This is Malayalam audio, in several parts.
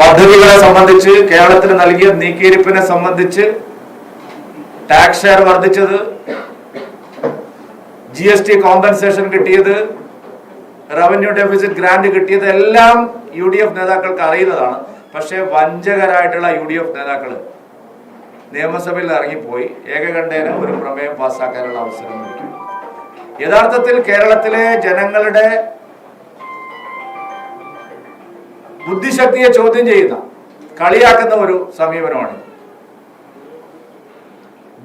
പദ്ധതികളെ സംബന്ധിച്ച് കേരളത്തിന് നൽകിയ നീക്കിയിരിപ്പിനെ സംബന്ധിച്ച് ടാക്സ് ഷെയർ വർദ്ധിച്ചത് ജി എസ് ടി കോമ്പൻസേഷൻ കിട്ടിയത് റവന്യൂ ഡെഫിസിറ്റ് ഗ്രാന്റ് കിട്ടിയത് എല്ലാം യു ഡി എഫ് നേതാക്കൾക്ക് അറിയുന്നതാണ്. പക്ഷേ വഞ്ചകരായിട്ടുള്ള യു ഡി എഫ് നേതാക്കൾ നിയമസഭയിൽ ഇറങ്ങിപ്പോയി. ഏകകണ്ഠേന ഒരു പ്രമേയം പാസ്സാക്കാനുള്ള അവസരം നൽകി യഥാർത്ഥത്തിൽ കേരളത്തിലെ ജനങ്ങളുടെ ബുദ്ധിശക്തിയെ ചോദ്യം ചെയ്യുന്ന കളിയാക്കുന്ന ഒരു സമീപനമാണ്.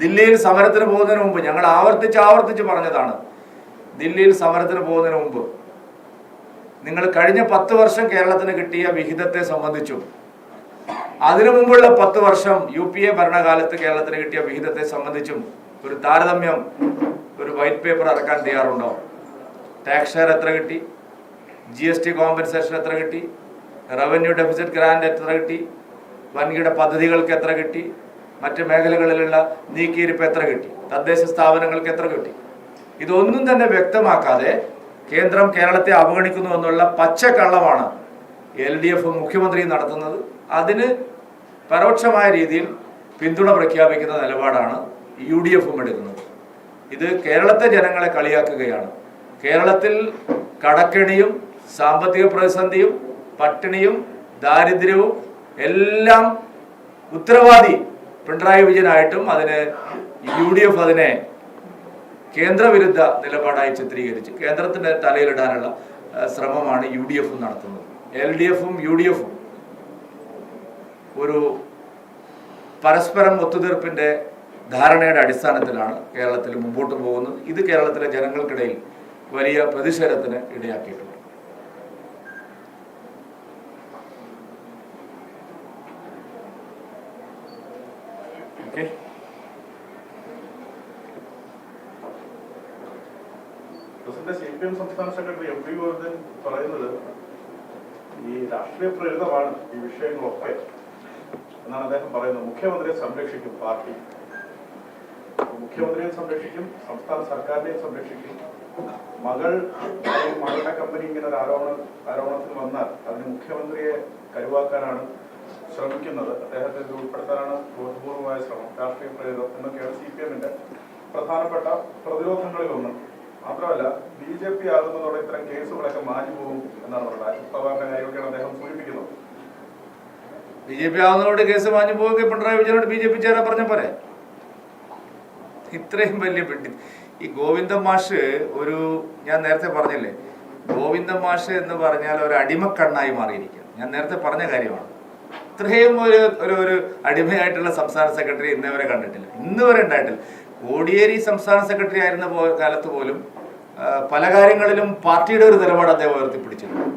ദില്ലിയിൽ സമരത്തിന് പോകുന്നതിന് മുമ്പ് ഞങ്ങൾ ആവർത്തിച്ച് ആവർത്തിച്ച് പറഞ്ഞതാണ് ദില്ലിയിൽ സമരത്തിന് പോകുന്നതിന് മുമ്പ് നിങ്ങൾ കഴിഞ്ഞ പത്ത് വർഷം കേരളത്തിന് കിട്ടിയ വിഹിതത്തെ സംബന്ധിച്ചും അതിനു മുമ്പുള്ള പത്ത് വർഷം യു പി എ ഭരണകാലത്ത് കേരളത്തിന് കിട്ടിയ വിഹിതത്തെ സംബന്ധിച്ചും ഒരു താരതമ്യം ഒരു വൈറ്റ് പേപ്പർ ഇറക്കാൻ തയ്യാറുണ്ടോ? ടാക്സ് ഷെയർ എത്ര കിട്ടി? ജി എസ് ടി കോമ്പൻസേഷൻ എത്ര കിട്ടി? റവന്യൂ ഡെഫിസിറ്റ് ഗ്രാൻഡ് എത്ര കിട്ടി? വൻകിട പദ്ധതികൾക്ക് എത്ര കിട്ടി? മറ്റ് മേഖലകളിലുള്ള നീക്കിയിരിപ്പ് എത്ര കിട്ടി? തദ്ദേശ സ്ഥാപനങ്ങൾക്ക് എത്ര കിട്ടി? ഇതൊന്നും തന്നെ വ്യക്തമാക്കാതെ കേന്ദ്രം കേരളത്തെ അവഗണിക്കുന്നു എന്നുള്ള പച്ചക്കള്ളമാണ് എൽ ഡി എഫ് മുഖ്യമന്ത്രി നടത്തുന്നത്. അതിന് പരോക്ഷമായ രീതിയിൽ പിന്തുണ പ്രഖ്യാപിക്കുന്ന നിലപാടാണ് യു ഡി എഫും എടുക്കുന്നത്. ഇത് കേരളത്തെ ജനങ്ങളെ കളിയാക്കുകയാണ്. കേരളത്തിൽ കടക്കെണിയും സാമ്പത്തിക പ്രതിസന്ധിയും പട്ടിണിയും ദാരിദ്ര്യവും എല്ലാം ഉത്തരവാദി പിണറായി വിജയനായിട്ടും അതിന് യു ഡി എഫ് അതിനെ കേന്ദ്രവിരുദ്ധ നിലപാടായി ചിത്രീകരിച്ച് കേന്ദ്രത്തിന്റെ തലയിലിടാനുള്ള ശ്രമമാണ് യു ഡി എഫും നടത്തുന്നത്. എൽ ഡി എഫും യു ഡി എഫും ഒരു പരസ്പരം ഒത്തുതീർപ്പിന്റെ ധാരണയുടെ അടിസ്ഥാനത്തിലാണ് കേരളത്തിൽ മുമ്പോട്ട് പോകുന്നത്. ഇത് കേരളത്തിലെ ജനങ്ങൾക്കിടയിൽ വലിയ പ്രതിഷേധത്തിന് ഇടയാക്കിയിട്ടുണ്ട്. പ്രസിഡന്റ് സി പി എം സംസ്ഥാന സെക്രട്ടറി എം പി ഗോവിന്ദൻ പറയുന്നത് ഈ രാഷ്ട്രീയ പ്രേരിതമാണ് ഈ വിഷയങ്ങളൊക്കെ എന്നാണ് അദ്ദേഹം പറയുന്നത്. മുഖ്യമന്ത്രിയെ സംരക്ഷിക്കും പാർട്ടി. മുഖ്യമന്ത്രിയെ സംരക്ഷിക്കും സംസ്ഥാന സർക്കാരിനെയും സംരക്ഷിക്കും. മകൾ മകളുടെ കമ്പനി ഇങ്ങനെ ഒരു ആരോപണം ആരോപണത്തിൽ വന്നാൽ അതിന് മുഖ്യമന്ത്രിയെ കരുവാക്കാനാണ് ശ്രമിക്കുന്നത്. അദ്ദേഹത്തെ ഉൾപ്പെടുത്താനാണ് ബോധപൂർവമായ ശ്രമം. രാഷ്ട്രീയ പ്രേരിതം എന്നൊക്കെയാണ് സി പി എമ്മിന്റെ പ്രധാനപ്പെട്ട പ്രതിരോധങ്ങളിൽ ഒന്ന് മാത്രമല്ല ബി ജെ പി ആകുന്നതോടെ ഇത്തരം കേസുകളൊക്കെ മാഞ്ഞു പോകും എന്നാണ് പറഞ്ഞത്. പവാറിന്റെ കാര്യമൊക്കെയാണ് അദ്ദേഹം സൂചിപ്പിക്കുന്നത്? ബി ജെ പി ആകുന്നതോടെ കേസ് മാഞ്ഞു പോകുക പിണറായി വിജയനോട് ബി ജെ പി ചേരാൻ പറഞ്ഞ പോലെ. ഇത്രയും വലിയ പെട്ടി ഈ ഗോവിന്ദ മാഷ് ഒരു ഞാൻ നേരത്തെ പറഞ്ഞില്ലേ ഗോവിന്ദ മാഷ് എന്ന് പറഞ്ഞാൽ ഒരു അടിമക്കണ്ണായി മാറിയിരിക്കുക ഞാൻ നേരത്തെ പറഞ്ഞ കാര്യമാണ്. ഇത്രയും ഒരു ഒരു ഒരു അടിമയായിട്ടുള്ള സംസ്ഥാന സെക്രട്ടറി ഇന്നേ വരെ കണ്ടിട്ടില്ല. ഇന്ന് വരെ ഉണ്ടായിട്ടില്ല. കോടിയേരി സംസ്ഥാന സെക്രട്ടറി ആയിരുന്ന കാലത്ത് പോലും പല കാര്യങ്ങളിലും പാർട്ടിയുടെ ഒരു നിലപാട് അദ്ദേഹം ഉയർത്തിപ്പിടിച്ചിട്ടുണ്ട്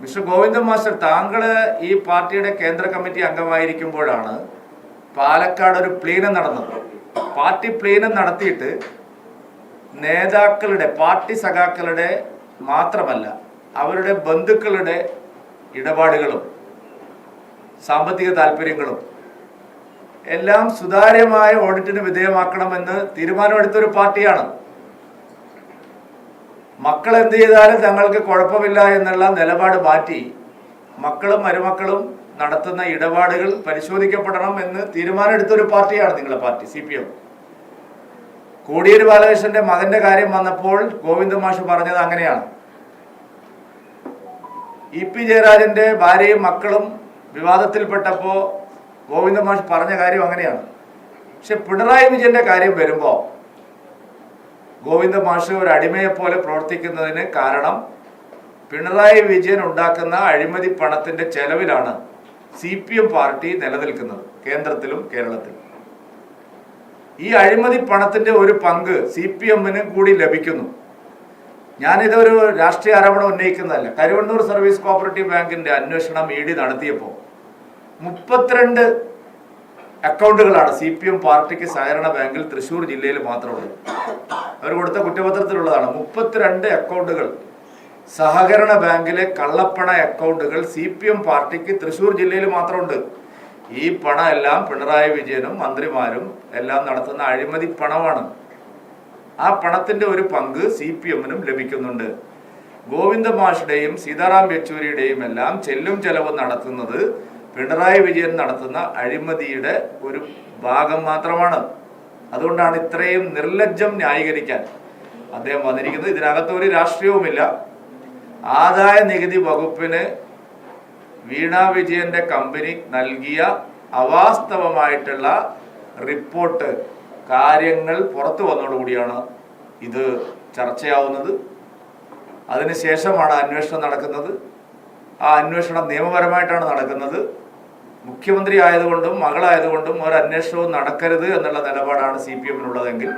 മിസ്റ്റർ ഗോവിന്ദൻ മാസ്റ്റർ താങ്കൾ ഈ പാർട്ടിയുടെ കേന്ദ്ര കമ്മിറ്റി അംഗമായിരിക്കുമ്പോഴാണ് പാലക്കാട് ഒരു പ്ലീനം നടന്നത്. പാർട്ടി പ്ലീനം നടത്തിയിട്ട് നേതാക്കളുടെ പാർട്ടി സഖാക്കളുടെ മാത്രമല്ല അവരുടെ ബന്ധുക്കളുടെ ഇടപാടുകളും സാമ്പത്തിക താല്പര്യങ്ങളും എല്ലാം സുതാര്യമായ ഓഡിറ്റിന് വിധേയമാക്കണമെന്ന് തീരുമാനമെടുത്ത ഒരു പാർട്ടിയാണ്. മക്കൾ എന്ത് ചെയ്താലും തങ്ങൾക്ക് കുഴപ്പമില്ല എന്നുള്ള നിലപാട് മാറ്റി മക്കളും മരുമക്കളും നടത്തുന്ന ഇടപാടുകൾ പരിശോധിക്കപ്പെടണം എന്ന് തീരുമാനമെടുത്ത ഒരു പാർട്ടിയാണ് നിങ്ങളുടെ party C P M. Kodiyeri ബാലകൃഷ്ണന്റെ മകന്റെ കാര്യം വന്നപ്പോൾ ഗോവിന്ദ മാഷ് പറഞ്ഞത് അങ്ങനെയാണ്. ഇ പി ജയരാജന്റെ ഭാര്യയും മക്കളും വിവാദത്തിൽപ്പെട്ടപ്പോ ഗോവിന്ദ മാഷ് പറഞ്ഞ കാര്യം അങ്ങനെയാണ്. പക്ഷെ പിണറായി വിജയന്റെ കാര്യം വരുമ്പോൾ ഗോവിന്ദ മാഷ് ഒരു അടിമയെ പോലെ പ്രവർത്തിക്കുന്നതിന് കാരണം പിണറായി വിജയൻ ഉണ്ടാക്കുന്ന അഴിമതി പണത്തിന്റെ ചെലവിലാണ് സി പി എം പാർട്ടി നിലനിൽക്കുന്നത് കേന്ദ്രത്തിലും കേരളത്തിലും. ഈ അഴിമതി പണത്തിന്റെ ഒരു പങ്ക് സി പി എമ്മിന് കൂടി ലഭിക്കുന്നു. ഞാനിതൊരു രാഷ്ട്രീയ ആരോപണം ഉന്നയിക്കുന്നതല്ല. കരുവണ്ണൂർ സർവീസ് കോപ്പറേറ്റീവ് ബാങ്കിന്റെ അന്വേഷണം ഇ ഡി നടത്തിയപ്പോൾ മുപ്പത്തിരണ്ട് അക്കൗണ്ടുകളാണ് സി പി എം പാർട്ടിക്ക് സഹകരണ ബാങ്കിൽ തൃശ്ശൂർ ജില്ലയിൽ മാത്രമുള്ളത്. അവർ കൊടുത്ത കുറ്റപത്രത്തിലുള്ളതാണ്. മുപ്പത്തിരണ്ട് അക്കൗണ്ടുകൾ സഹകരണ ബാങ്കിലെ കള്ളപ്പണ അക്കൗണ്ടുകൾ സി പി എം പാർട്ടിക്ക് തൃശ്ശൂർ ജില്ലയിൽ മാത്രമുണ്ട്. ഈ പണം എല്ലാം പിണറായി വിജയനും മന്ത്രിമാരും എല്ലാം നടത്തുന്ന അഴിമതി പണമാണ്. ആ പണത്തിന്റെ ഒരു പങ്ക് സി പി എമ്മിനും ലഭിക്കുന്നുണ്ട്. ഗോവിന്ദ മാഷുടെയും സീതാറാം യെച്ചൂരിയുടെയും എല്ലാം ചെല്ലും ചെലവും നടത്തുന്നത് പിണറായി വിജയൻ നടത്തുന്ന അഴിമതിയുടെ ഒരു ഭാഗം മാത്രമാണ്. അതുകൊണ്ടാണ് ഇത്രയും നിർലജ്ജം ന്യായീകരിക്കാൻ അദ്ദേഹം വന്നിരിക്കുന്നത്. ഇതിനകത്ത് ഒരു രാഷ്ട്രീയവുമില്ല. ആദായ നികുതി വകുപ്പിന് വീണ വിജയന്റെ കമ്പനി നൽകിയ അവാസ്തവമായിട്ടുള്ള റിപ്പോർട്ട് കാര്യങ്ങൾ പുറത്തു വന്നതോടുകൂടിയാണ് ഇത് ചർച്ചയാവുന്നത്. അതിനുശേഷമാണ് അന്വേഷണം നടക്കുന്നത്. ആ അന്വേഷണം നിയമപരമായിട്ടാണ് നടക്കുന്നത്. മുഖ്യമന്ത്രി ആയതുകൊണ്ടും മകളായതുകൊണ്ടും ഒരു അന്വേഷണവും നടക്കരുത് എന്നുള്ള നിലപാടാണ് സി പി എമ്മിനുള്ളതെങ്കിൽ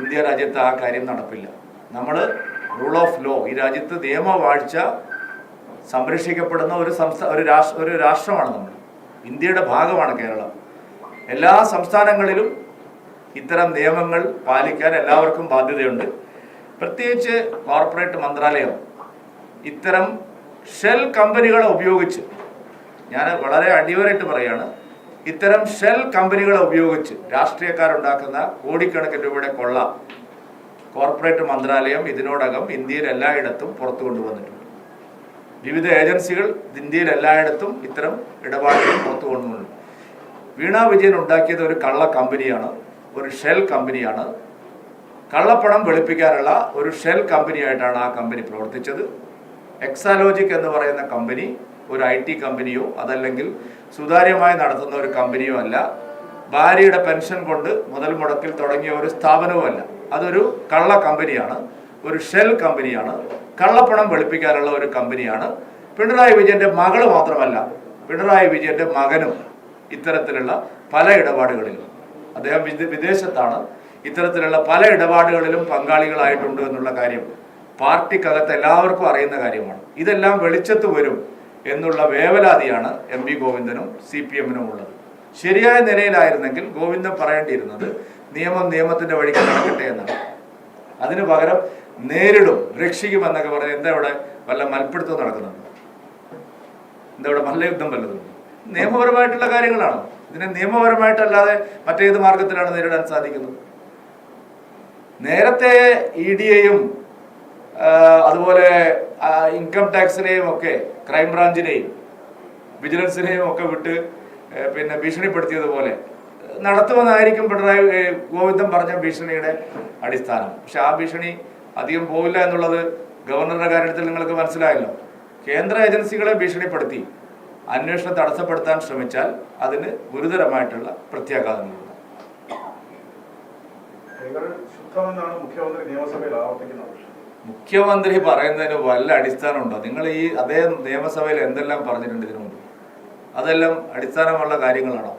ഇന്ത്യ രാജ്യത്ത് ആ കാര്യം നടപ്പില്ല. നമ്മൾ റൂൾ ഓഫ് ലോ ഈ രാജ്യത്ത് നിയമവാഴ്ച സംരക്ഷിക്കപ്പെടുന്ന ഒരു സംസ്ഥാന ഒരു രാഷ്ട്ര ഒരു രാഷ്ട്രമാണ് നമ്മൾ. ഇന്ത്യയുടെ ഭാഗമാണ് കേരളം. എല്ലാ സംസ്ഥാനങ്ങളിലും ഇത്തരം നിയമങ്ങൾ പാലിക്കാൻ എല്ലാവർക്കും ബാധ്യതയുണ്ട്. പ്രത്യേകിച്ച് കോർപ്പറേറ്റ് മന്ത്രാലയം ഇത്തരം ഷെൽ കമ്പനികളെ ഉപയോഗിച്ച് ഞാൻ വളരെ അടിവരായിട്ട് പറയാണ് ഇത്തരം ഷെൽ കമ്പനികളെ ഉപയോഗിച്ച് രാഷ്ട്രീയക്കാരുണ്ടാക്കുന്ന കോടിക്കണക്കിന് രൂപയുടെ കൊള്ള കോർപ്പറേറ്റ് മന്ത്രാലയം ഇതിനോടകം ഇന്ത്യയിൽ എല്ലായിടത്തും പുറത്തു കൊണ്ടുവന്നിട്ടുണ്ട്. വിവിധ ഏജൻസികൾ ഇന്ത്യയിൽ എല്ലായിടത്തും ഇത്തരം ഇടപാടുകൾ പുറത്തു കൊണ്ടുവന്നു വീണ വിജയൻ ഉണ്ടാക്കിയത് ഒരു കള്ള കമ്പനിയാണ് ഒരു ഷെൽ കമ്പനിയാണ്. കള്ളപ്പണം വെളുപ്പിക്കാനുള്ള ഒരു ഷെൽ കമ്പനിയായിട്ടാണ് ആ കമ്പനി പ്രവർത്തിച്ചത്. എക്സാലോജിക് എന്ന് പറയുന്ന കമ്പനി ഒരു ഐ ടി കമ്പനിയോ അതല്ലെങ്കിൽ സുതാര്യമായി നടത്തുന്ന ഒരു കമ്പനിയോ അല്ല. ഭാര്യയുടെ പെൻഷൻ കൊണ്ട് മുതൽ മുടക്കിൽ തുടങ്ങിയ ഒരു സ്ഥാപനവുമല്ല അതൊരു കള്ള കമ്പനിയാണ്. ഒരു ഷെൽ കമ്പനിയാണ്. കള്ളപ്പണം വെളുപ്പിക്കാനുള്ള ഒരു കമ്പനിയാണ്. പിണറായി വിജയന്റെ മകൾ മാത്രമല്ല പിണറായി വിജയന്റെ മകനും ഇത്തരത്തിലുള്ള പല ഇടപാടുകളിലും അദ്ദേഹം വിദേശത്താണ് ഇത്തരത്തിലുള്ള പല ഇടപാടുകളിലും പങ്കാളികളായിട്ടുണ്ട് എന്നുള്ള കാര്യം പാർട്ടിക്കകത്ത് എല്ലാവർക്കും അറിയുന്ന കാര്യമാണ്. ഇതെല്ലാം വെളിച്ചത്ത് വരും. എന്നുള്ള വേവലാതിയാണ് എം വി ഗോവിന്ദനും സി പി എമ്മിനും ഉള്ളത്. ശരിയായ നിലയിലായിരുന്നെങ്കിൽ ഗോവിന്ദൻ പറയേണ്ടിയിരുന്നത് നിയമം നിയമത്തിന്റെ വഴിക്ക് നടക്കട്ടെ എന്നാണ്. അതിനു പകരം നേരിടും രക്ഷിക്കും എന്നൊക്കെ പറഞ്ഞ് എന്താ ഇവിടെ വല്ല മൽപ്പിടുത്തം നടക്കുന്നുണ്ട് എന്താ ഇവിടെ മല്ലയുദ്ധം വല്ലതും? നിയമപരമായിട്ടുള്ള കാര്യങ്ങളാണ്? ഇതിനെ നിയമപരമായിട്ടല്ലാതെ മറ്റേത് മാർഗത്തിലാണ് നേരിടാൻ സാധിക്കുന്നത്? നേരത്തെ ഇ ഡിയെയും അതുപോലെ ഇൻകം ടാക്സിനെയും ഒക്കെ ക്രൈം ക്രൈംബ്രാഞ്ചിനെയും വിജിലൻസിനെയും ഒക്കെ വിട്ട് പിന്നെ ഭീഷണിപ്പെടുത്തിയതുപോലെ നടത്തുമെന്നായിരിക്കും പിണറായി ഗോവിന്ദം പറഞ്ഞ ഭീഷണിയുടെ അടിസ്ഥാനം. പക്ഷെ ആ ഭീഷണി അധികം പോവില്ല എന്നുള്ളത് ഗവർണറുടെ കാര്യത്തിൽ നിങ്ങൾക്ക് മനസ്സിലായല്ലോ. കേന്ദ്ര ഏജൻസികളെ ഭീഷണിപ്പെടുത്തി അന്വേഷണം തടസ്സപ്പെടുത്താൻ ശ്രമിച്ചാൽ അതിന് ഗുരുതരമായിട്ടുള്ള പ്രത്യാഘാതങ്ങളുണ്ട്. മുഖ്യമന്ത്രി നിയമസഭയിൽ ആവർത്തിക്കുന്നത് മുഖ്യമന്ത്രി പറയുന്നതിന് വല്ല അടിസ്ഥാനമുണ്ടോ? നിങ്ങൾ ഈ അതേ നിയമസഭയിൽ എന്തെല്ലാം പറഞ്ഞിട്ടുണ്ട് ഇതിനു മുമ്പ്? അതെല്ലാം അടിസ്ഥാനമുള്ള കാര്യങ്ങളാണോ?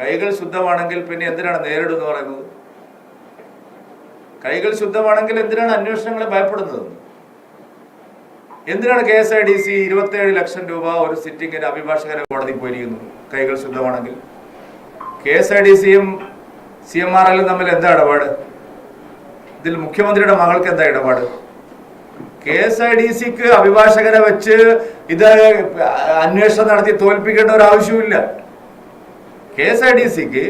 കൈകൾ ശുദ്ധമാണെങ്കിൽ പിന്നെ എന്തിനാണ് നേരിടും എന്ന് പറയുന്നത്? കൈകൾ ശുദ്ധമാണെങ്കിൽ എന്തിനാണ് അന്വേഷണങ്ങളെ ഭയപ്പെടുന്നത്? എന്തിനാണ് K S I D C ഇരുപത്തേഴ് ലക്ഷം രൂപ ഒരു സിറ്റിംഗിന് അഭിഭാഷകരെ കോടതി പോയിരിക്കുന്നു കൈകൾ ശുദ്ധമാണെങ്കിൽ? കെ എസ് ഐ ഡി സിയും സി എം ആർ എല്ലും തമ്മിൽ എന്താ ഇടപാട്? ഇതിൽ മുഖ്യമന്ത്രിയുടെ മകൾക്ക് എന്താ ഇടപാട്? കെ എസ് ഐ ഡി സിക്ക് അഭിഭാഷകരെ വെച്ച് ഇത് അന്വേഷണം നടത്തി തോൽപ്പിക്കേണ്ട ഒരു ആവശ്യമില്ല കെ എസ് ഐ ഡി സിക്ക്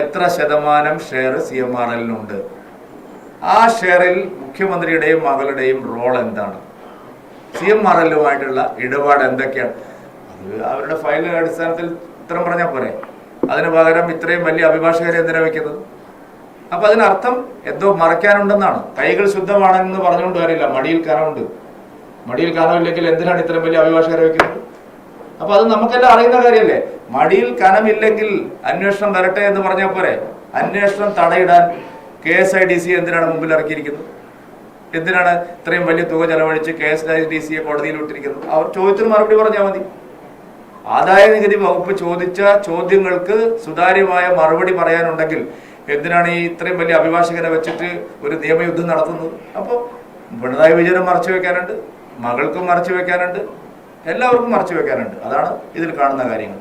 എത്ര ശതമാനം ഷെയർ സി എം ആർ എല്ലിനുണ്ട്? ആ ഷെയറിൽ മുഖ്യമന്ത്രിയുടെയും മകളുടെയും റോൾ എന്താണ്? സി എം ആർ എല്ലുമായിട്ടുള്ള ഇടപാട് എന്തൊക്കെയാണ്? അത് അവരുടെ ഫയലിന്റെ അടിസ്ഥാനത്തിൽ ഇത്രയും പറഞ്ഞാൽ പോരെ. അതിന് പകരം ഇത്രയും വലിയ അഭിഭാഷകരെ എന്തിനാ വെക്കുന്നത്? അപ്പൊ അതിനർത്ഥം എന്തോ മറയ്ക്കാനുണ്ടെന്നാണ്. കൈകൾ ശുദ്ധമാണെന്ന് പറഞ്ഞുകൊണ്ട് കാര്യമില്ല. മടിയിൽ കനമുണ്ട്. മടിയിൽ കനമില്ലെങ്കിൽ എന്തിനാണ് ഇത്രയും വലിയ അഭിഭാഷകരെ വെക്കുന്നത് അപ്പൊ അത് നമുക്കെല്ലാം അറിയുന്ന കാര്യമല്ലേ? മടിയിൽ കനമില്ലെങ്കിൽ അന്വേഷണം വരട്ടെ എന്ന് പറഞ്ഞാൽ പോരെ? അന്വേഷണം തടയിടാൻ K S I D C എന്തിനാണ് മുമ്പിൽ ഇറക്കിയിരിക്കുന്നത്? എന്തിനാണ് ഇത്രയും വലിയ തുക ചെലവഴിച്ച് കെ എസ് ഐ ഡി സിയെ കോടതിയിൽ വിട്ടിരിക്കുന്നത്? അവർ ചോദ്യത്തിന് മറുപടി പറഞ്ഞാൽ മതി. ആദായ നികുതി വകുപ്പ് ചോദിച്ച ചോദ്യങ്ങൾക്ക് സുതാര്യമായ മറുപടി പറയാനുണ്ടെങ്കിൽ എന്തിനാണ് ഈ ഇത്രയും വലിയ അഭിഭാഷകനെ വെച്ചിട്ട് ഒരു നിയമയുദ്ധം നടത്തുന്നത്? അപ്പോൾ പിണറായി വിജയനും മറച്ചു വെക്കാനുണ്ട് മകൾക്കും മറച്ചു വെക്കാനുണ്ട് എല്ലാവർക്കും മറച്ചു വെക്കാനുണ്ട്. അതാണ് ഇതിൽ കാണുന്ന കാര്യങ്ങൾ.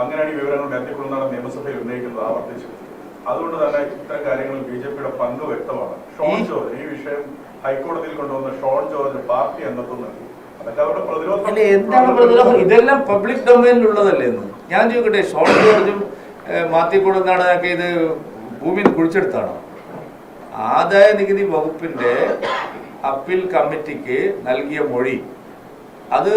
അങ്ങനെയാണ് ഈ വിവരങ്ങൾ നിയമസഭയിൽ ഉന്നയിക്കുന്നത് ആവർത്തിച്ചു. അതുകൊണ്ട് തന്നെ ഇത്തരം കാര്യങ്ങളിൽ ബി ജെ പിയുടെ പങ്ക് വ്യക്തമാണ്. ഷോൺ ജോർജ് ഈ വിഷയം ഹൈക്കോടതിയിൽ കൊണ്ടുവന്ന ഷോൺ ജോർജ് പാർട്ടി അംഗത്വം നൽകി. അല്ലെ എന്താണ് പ്രതിരോധം? ഇതെല്ലാം പബ്ലിക് ഡൊമൈനിലുള്ളതല്ലേ എന്ന് ഞാൻ ചോദിക്കട്ടെ ഷോൺ ജോർജും മാത്തിക്കൊടുന്നാടൊക്കെ ഇത് ഭൂമിയിൽ കുഴിച്ചെടുത്താണോ? ആദായ നികുതി വകുപ്പിന്റെ അപ്പീൽ കമ്മിറ്റിക്ക് നൽകിയ മൊഴി. അത്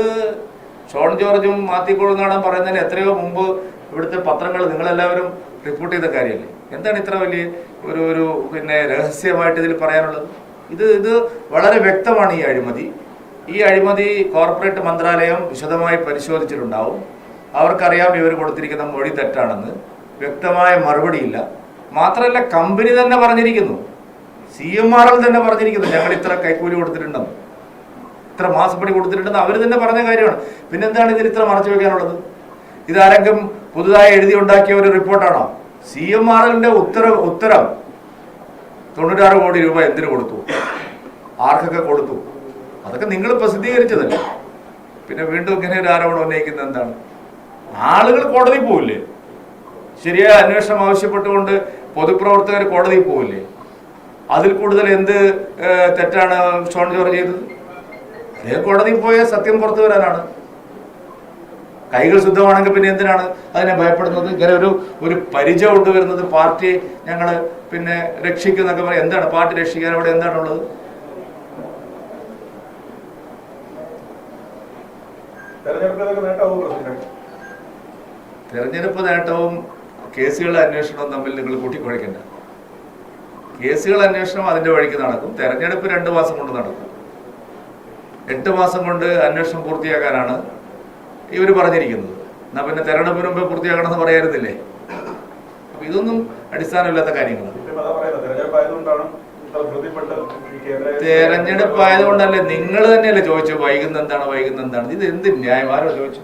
ഷോൺ ജോർജും മാത്തിക്കൊടുന്നാടൻ പറയുന്നതിന് എത്രയോ മുമ്പ് ഇവിടുത്തെ പത്രങ്ങൾ നിങ്ങളെല്ലാവരും റിപ്പോർട്ട് ചെയ്ത കാര്യമല്ലേ? എന്താണ് ഇത്ര വലിയ ഒരു ഒരു പിന്നെ രഹസ്യമായിട്ട് ഇതിൽ പറയാനുള്ളത്? ഇത് ഇത് വളരെ വ്യക്തമാണ് ഈ അഴിമതി. ഈ അഴിമതി കോർപ്പറേറ്റ് മന്ത്രാലയം വിശദമായി പരിശോധിച്ചിട്ടുണ്ടാവും. അവർക്കറിയാം ഇവർ കൊടുത്തിരിക്കുന്ന മൊഴി തെറ്റാണെന്ന്. വ്യക്തമായ മറുപടിയില്ല. മാത്രമല്ല കമ്പനി തന്നെ പറഞ്ഞിരിക്കുന്നു. സി എം ആർ എൽ തന്നെ പറഞ്ഞിരിക്കുന്നു ഞങ്ങൾ ഇത്ര കൈക്കൂലി കൊടുത്തിട്ടുണ്ടെന്ന്. ഇത്ര മാസപ്പടി കൊടുത്തിട്ടുണ്ടെന്ന് അവർ തന്നെ പറഞ്ഞ കാര്യമാണ്. പിന്നെന്താണ് ഇതിൽ ഇത്ര മറച്ചു വെക്കാനുള്ളത്? ഇതാരെങ്കിലും പുതുതായി എഴുതി ഉണ്ടാക്കിയ ഒരു റിപ്പോർട്ടാണോ? സി എം ആർ എല്ലിന്റെ ഉത്തര ഉത്തരം തൊണ്ണൂറ്റാറ് കോടി രൂപ എന്തിനു കൊടുത്തു? ആർക്കൊക്കെ കൊടുത്തു? അതൊക്കെ നിങ്ങൾ പ്രസിദ്ധീകരിച്ചതല്ലേ? പിന്നെ വീണ്ടും ഇങ്ങനെ ഒരു ആരോപണം ഉന്നയിക്കുന്നത് എന്താണ്? ആളുകൾ കോടതിയിൽ പോവില്ലേ? ശരിയായ അന്വേഷണം ആവശ്യപ്പെട്ടുകൊണ്ട് പൊതുപ്രവർത്തകർ കോടതിയിൽ പോവില്ലേ? അതിൽ കൂടുതൽ എന്ത് തെറ്റാണ് ഷോൺ ജോർജ് ചെയ്തത്? അദ്ദേഹം കോടതിയിൽ പോയ സത്യം പുറത്തു വരാനാണ്. കൈകൾ ശുദ്ധമാണെങ്കിൽ പിന്നെ എന്തിനാണ് അതിനെ ഭയപ്പെടുന്നത്? ഇങ്ങനെ ഒരു ഒരു പരിചയം കൊണ്ടുവരുന്നത് പാർട്ടി ഞങ്ങൾ പിന്നെ രക്ഷിക്കുന്നൊക്കെ പറയും. എന്താണ് പാർട്ടി രക്ഷിക്കാൻ അവിടെ എന്താണുള്ളത്? തെരഞ്ഞെടുപ്പ് നേട്ടവും കേസുകളുടെ അന്വേഷണവും തമ്മിൽ നിങ്ങൾ കൂട്ടിക്കൊഴിക്കണ്ട. കേസുകൾ അന്വേഷണം അതിന്റെ വഴിക്ക് നടക്കും. തെരഞ്ഞെടുപ്പ് രണ്ട് മാസം കൊണ്ട് നടക്കും. എട്ട് മാസം കൊണ്ട് അന്വേഷണം പൂർത്തിയാക്കാനാണ് ഇവർ പറഞ്ഞിരിക്കുന്നത്. എന്നാ പിന്നെ തെരഞ്ഞെടുപ്പിന് മുമ്പ് പൂർത്തിയാക്കണമെന്ന് പറയായിരുന്നില്ലേ അപ്പൊ ഇതൊന്നും അടിസ്ഥാനമില്ലാത്ത കാര്യങ്ങളാണ്. തെരഞ്ഞെടുപ്പായതുകൊണ്ടാണ് കൊണ്ടല്ലേ നിങ്ങൾ തന്നെയല്ലേ ചോദിച്ചു വൈകുന്ന എന്താണ്? വൈകുന്ന എന്താണ്? ഇത് എന്ത് ന്യായം? ആരോ ചോദിച്ചു.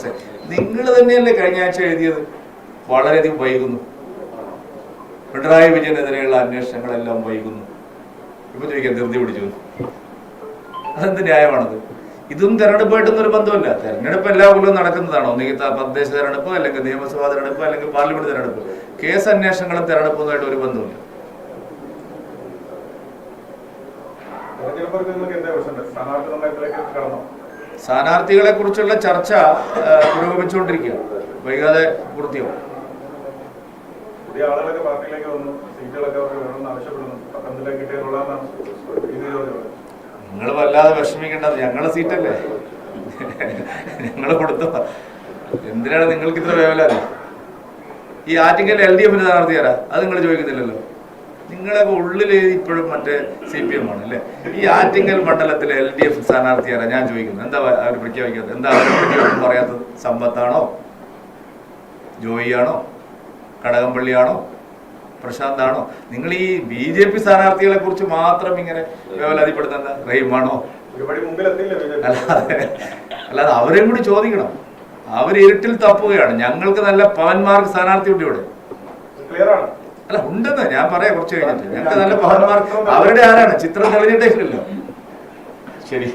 സെ നിങ്ങൾ തന്നെയല്ലേ കഴിഞ്ഞ ആഴ്ച എഴുതിയത്? വളരെയധികം വൈകുന്നു. പിണറായി വിജയനെതിരെയുള്ള അന്വേഷണങ്ങളെല്ലാം വൈകുന്നു. ഇപ്പൊ ചോദിക്കാൻ ധൃതി പിടിച്ചു. അതെന്ത് ന്യായമാണത്? ഇതും തെരഞ്ഞെടുപ്പായിട്ടൊന്നും ഒരു ബന്ധമല്ല. തെരഞ്ഞെടുപ്പ് എല്ലാ കൊല്ലവും നടക്കുന്നതാണ്? ഒന്നുകിൽ തദ്ദേശ തെരഞ്ഞെടുപ്പ് അല്ലെങ്കിൽ നിയമസഭാ തെരഞ്ഞെടുപ്പ് അല്ലെങ്കിൽ പാർലമെന്റ് തെരഞ്ഞെടുപ്പ്. കേസ് അന്വേഷണങ്ങളും തെരഞ്ഞെടുപ്പൊന്നുമായിട്ട് ഒരു ബന്ധമില്ല തെരഞ്ഞെടുപ്പൊക്കെ നിങ്ങൾക്ക് എന്താ പ്രശ്നം സ്ഥാനാർത്ഥി നിർണയത്തിലേക്ക് കടന്നോ സ്ഥാനാർത്ഥികളെ കുറിച്ചുള്ള ചർച്ച പുരോഗമിച്ചുകൊണ്ടിരിക്കുക. പുരോഗമിച്ചുകൊണ്ടിരിക്കുകയാണ് വൈകാതെ പൂർത്തിയാവും. പുതിയ ആളുകളൊക്കെ പാർട്ടിയിലേക്ക് വന്നു. സീറ്റുകളൊക്കെ അവർക്ക് വേണമെന്ന് ആവശ്യപ്പെടുന്നു. പത്തനംതിട്ട നിങ്ങൾ വല്ലാതെ വിഷമിക്കേണ്ടത് ഞങ്ങളെ സീറ്റല്ലേ? ഞങ്ങൾ കൊടുത്ത എന്തിനാണ് നിങ്ങൾക്ക് ഇത്ര വേവലാതി? ഈ ആറ്റിങ്ങൽ എൽ ഡി എഫിന് സ്ഥാനാർത്ഥി ആരാ? അത് നിങ്ങൾ ചോദിക്കുന്നില്ലല്ലോ നിങ്ങളൊക്കെ ഉള്ളിൽ ഇപ്പോഴും മറ്റേ സി പി എം ആണ് അല്ലേ? ഈ ആറ്റിങ്ങൽ മണ്ഡലത്തിലെ എൽ ഡി എഫ് സ്ഥാനാർത്ഥിയാണ് ഞാൻ ചോദിക്കുന്നത് എന്താ അവർ പ്രഖ്യാപിക്കാത്തത്? എന്താ അവരെ പറയാത്തത് സമ്പത്താണോ? ജോയിയാണോ? കടകംപള്ളിയാണോ? പ്രശാന്താണോ? നിങ്ങൾ ഈ ബി ജെ പി സ്ഥാനാർത്ഥികളെ കുറിച്ച് മാത്രം ഇങ്ങനെ വേവലാതിപ്പെടുത്തുന്ന റഹീമാണോ? അല്ലാതെ അല്ലാതെ അവരെയും കൂടി ചോദിക്കണം. അവർ ഇരുട്ടിൽ തപ്പുകയാണ്. ഞങ്ങൾക്ക് നല്ല പവൻമാർക്ക് സ്ഥാനാർത്ഥി ഉണ്ട് ഇവിടെ ക്ലിയർ ആണ്. അല്ല ഉണ്ടെന്ന് ഞാൻ പറയാം കുറച്ച് കഴിഞ്ഞിട്ട്. ഞങ്ങൾക്ക് നല്ല മഹാന്മാർ അവരുടെ ആരാണ്? ചിത്രം തെളിഞ്ഞിട്ടില്ലല്ലോ ശരി.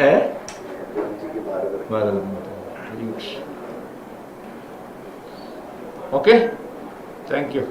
ഏ? ഓക്കെ. Thank you.